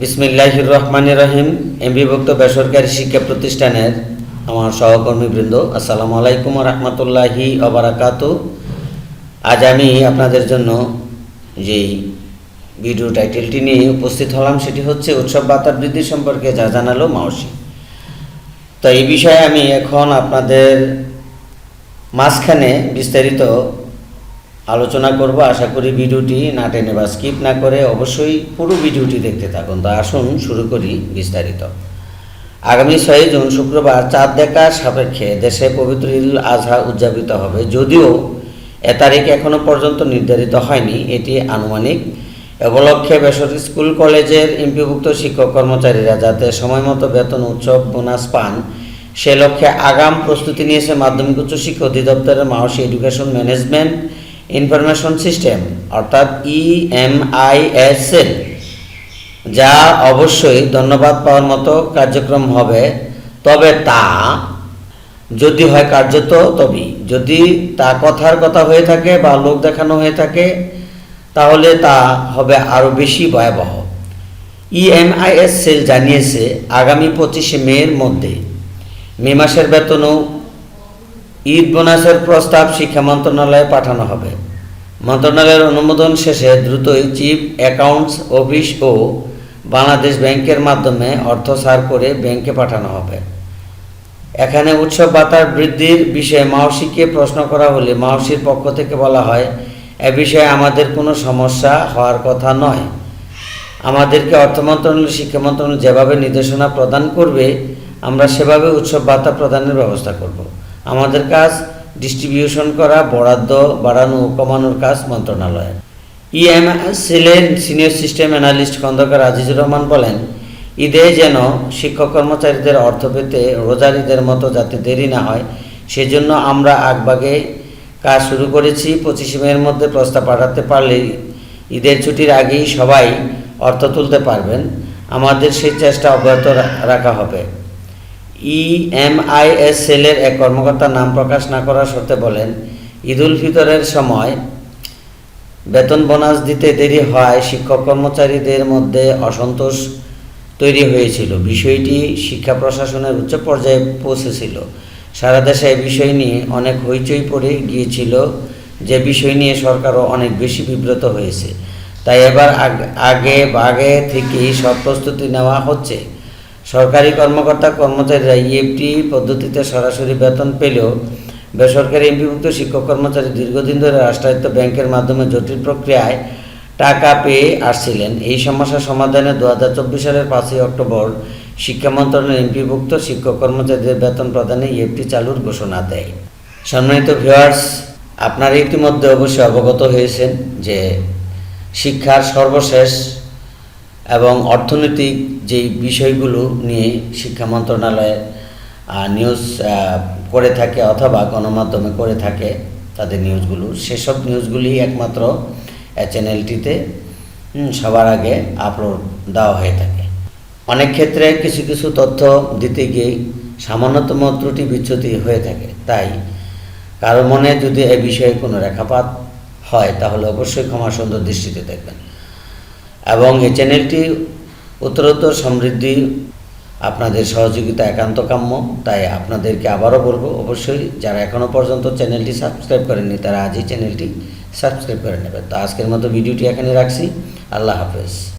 বিসমিল্লাহির রহমান রহিম, এমবিভুক্ত বেসরকারি শিক্ষা প্রতিষ্ঠানের আমার সহকর্মীবৃন্দ, আসসালামু আলাইকুম রহমতুল্লাহি অবরাকাত আজ আমি আপনাদের জন্য যেই ভিডিও টাইটেলটি নিয়ে উপস্থিত হলাম, সেটি হচ্ছে উৎসব বাতার বৃদ্ধি সম্পর্কে যা জানালো মাওসি। তো এই বিষয়ে আমি এখন আপনাদের মাঝখানে বিস্তারিত আলোচনা করব। আশা করি ভিডিওটি না টেনে বা স্কিপ না করে অবশ্যই পুরো ভিডিওটি দেখতে থাকুন। তো আসুন, শুরু করি বিস্তারিত। আগামী ছয় জুন শুক্রবার চাঁদ দেখার সাপেক্ষে দেশে পবিত্র ঈদ উল আজহা উদযাপিত হবে। যদিও এ তারিখ এখনও পর্যন্ত নির্ধারিত হয়নি, এটি আনুমানিক। এ উপলক্ষে বেসরকারি স্কুল, কলেজের এমপিভুক্ত শিক্ষক কর্মচারীরা যাতে সময়মতো বেতন, উৎসব, বোনাস পান, সে লক্ষ্যে আগাম প্রস্তুতি নিয়েছে মাধ্যমিক উচ্চ শিক্ষা অধিদপ্তরের মাওসি এডুকেশন ম্যানেজমেন্ট ইনফরমেশন সিস্টেম, অর্থাৎ E ইএমআইএসএল যা অবশ্যই ধন্যবাদ পাওয়ার মতো কার্যক্রম হবে। তবে তা যদি হয় কার্যত, তবেই। যদি তা কথার কথা হয়ে থাকে বা লোক দেখানো হয়ে থাকে, তাহলে তা হবে আরও বেশি ভয়াবহ। E ইএমআইএস সেল জানিয়েছে, আগামী পঁচিশে মের মধ্যে, মে মাসের বেতনও ঈদ বোনাসের প্রস্তাব শিক্ষা মন্ত্রণালয়ে পাঠানো হবে। মন্ত্রণালয়ের অনুমোদন শেষে দ্রুতই চিফ অ্যাকাউন্টস অফিস ও বাংলাদেশ ব্যাংকের মাধ্যমে অর্থ সার করে ব্যাংকে পাঠানো হবে। এখানে উৎসব ভাতার বৃদ্ধির বিষয়ে মাওসিকে প্রশ্ন করা হলে মাওসির পক্ষ থেকে বলা হয়, এ বিষয়ে আমাদের কোনো সমস্যা হওয়ার কথা নয়। আমাদেরকে অর্থ মন্ত্রণালয়, শিক্ষা মন্ত্রণালয় যেভাবে নির্দেশনা প্রদান করবে, আমরা সেভাবে উৎসব ভাতা প্রদানের ব্যবস্থা করব। আমাদের কাজ ডিস্ট্রিবিউশন করা, বরাদ্দ বাড়ানো কমানোর কাজ মন্ত্রণালয়ের। ইএমএসএলের senior system analyst Khandakar Azizur Rahman বলেন, ঈদে যেন শিক্ষক কর্মচারীদের অর্থ পেতে রোজার ঈদের মতো যাতে দেরি না হয়, সেজন্য আমরা আগবাগে কাজ শুরু করেছি। পঁচিশে মের মধ্যে প্রস্তাব পাঠাতে পারলে ঈদের ছুটির আগেই সবাই অর্থ তুলতে পারবেন। আমাদের সেই চেষ্টা অব্যাহত রাখা হবে। ইএমআইএস সেলের এক কর্মকর্তা নাম প্রকাশ না করার শর্তে বলেন, ঈদুল ফিতরের সময় বেতন বোনাস দিতে দেরি হয়, শিক্ষক কর্মচারীদের মধ্যে অসন্তোষ তৈরি হয়েছিল। বিষয়টি শিক্ষা প্রশাসনের উচ্চ পর্যায়ে পৌঁছেছিল। সারা দেশে এই বিষয় নিয়ে অনেক হইচই পড়ে গিয়েছিল, যে বিষয় নিয়ে সরকারও অনেক বেশি বিব্রত হয়েছে। তাই এবার আগ- আগে বাগে থেকেই সব প্রস্তুতি নেওয়া হচ্ছে। সরকারি কর্মকর্তা কর্মচারীরা ইএফটি পদ্ধতিতে সরাসরি বেতন পেলেও বেসরকারি এমপিভুক্ত শিক্ষক কর্মচারী দীর্ঘদিন ধরে রাষ্ট্রায়ত্ত ব্যাংকের মাধ্যমে জটিল প্রক্রিয়ায় টাকা পেয়ে আসছিলেন। এই সমস্যা সমাধানে দু হাজার চব্বিশ সালের পাঁচই অক্টোবর শিক্ষা মন্ত্রণালয়ের এমপিভুক্ত শিক্ষক কর্মচারীদের বেতন প্রদানে ইএফটি চালুর ঘোষণা দেয়। সম্মানিত ভিউয়ার্স, আপনারা ইতিমধ্যে অবশ্যই অবগত হয়েছেন যে শিক্ষার সর্বশেষ এবং অর্থনৈতিক যেই বিষয়গুলো নিয়ে শিক্ষা মন্ত্রণালয় আহ, নিউজ করে থাকে অথবা গণমাধ্যমে করে থাকে তাদের নিউজগুলো সেসব নিউজগুলি একমাত্র চ্যানেলটিতে সবার আগে আপলোড দেওয়া হয়ে থাকে। অনেক ক্ষেত্রে কিছু কিছু তথ্য দিতে গিয়ে সামান্যতম ত্রুটি বিচ্যুতি হয়ে থাকে। তাই কারও মনে যদি এ বিষয়ে কোনো রেখাপাত হয় তাহলে অবশ্যই ক্ষমা সুন্দর দৃষ্টিতে দেখবেন। এবং এই চ্যানেলটি উত্তরোত্তর সমৃদ্ধি, আপনাদের সহযোগিতা একান্ত কাম্য তাই আপনাদেরকে আবারও বলব, অবশ্যই যারা এখনও পর্যন্ত চ্যানেলটি সাবস্ক্রাইব করেননি, তারা আজই চ্যানেলটি সাবস্ক্রাইব করে নেবে তো আজকের মতো ভিডিওটি এখানে রাখছি। আল্লাহ হাফেজ।